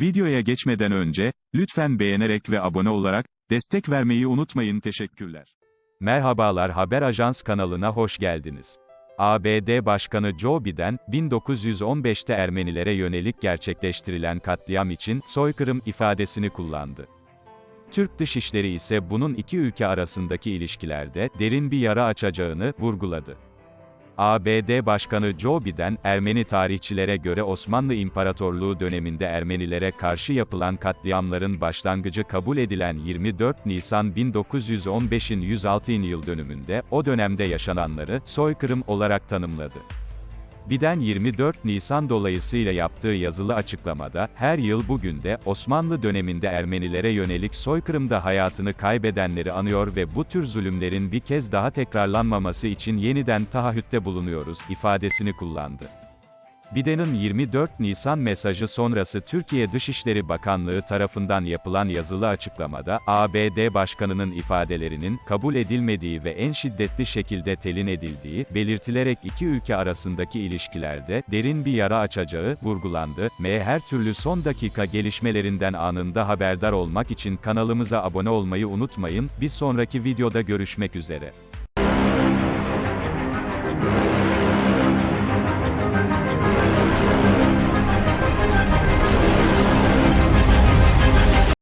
Videoya geçmeden önce, lütfen beğenerek ve abone olarak, destek vermeyi unutmayın teşekkürler. Merhabalar Haber Ajans kanalına hoş geldiniz. ABD Başkanı Joe Biden, 1915'te Ermenilere yönelik gerçekleştirilen katliam için soykırım ifadesini kullandı. Türk Dışişleri ise bunun iki ülke arasındaki ilişkilerde derin bir yara açacağını vurguladı. ABD Başkanı Joe Biden, Ermeni tarihçilere göre Osmanlı İmparatorluğu döneminde Ermenilere karşı yapılan katliamların başlangıcı kabul edilen 24 Nisan 1915'in 106. yıl dönümünde, o dönemde yaşananları, soykırım olarak tanımladı. Biden 24 Nisan dolayısıyla yaptığı yazılı açıklamada, her yıl bugün de, Osmanlı döneminde Ermenilere yönelik soykırımda hayatını kaybedenleri anıyor ve bu tür zulümlerin bir kez daha tekrarlanmaması için yeniden taahhütte bulunuyoruz, ifadesini kullandı. Biden'in 24 Nisan mesajı sonrası Türkiye Dışişleri Bakanlığı tarafından yapılan yazılı açıklamada, ABD Başkanı'nın ifadelerinin, kabul edilmediği ve en şiddetli şekilde telin edildiği, belirtilerek iki ülke arasındaki ilişkilerde, derin bir yara açacağı, vurgulandı. M her türlü son dakika gelişmelerinden anında haberdar olmak için kanalımıza abone olmayı unutmayın, bir sonraki videoda görüşmek üzere.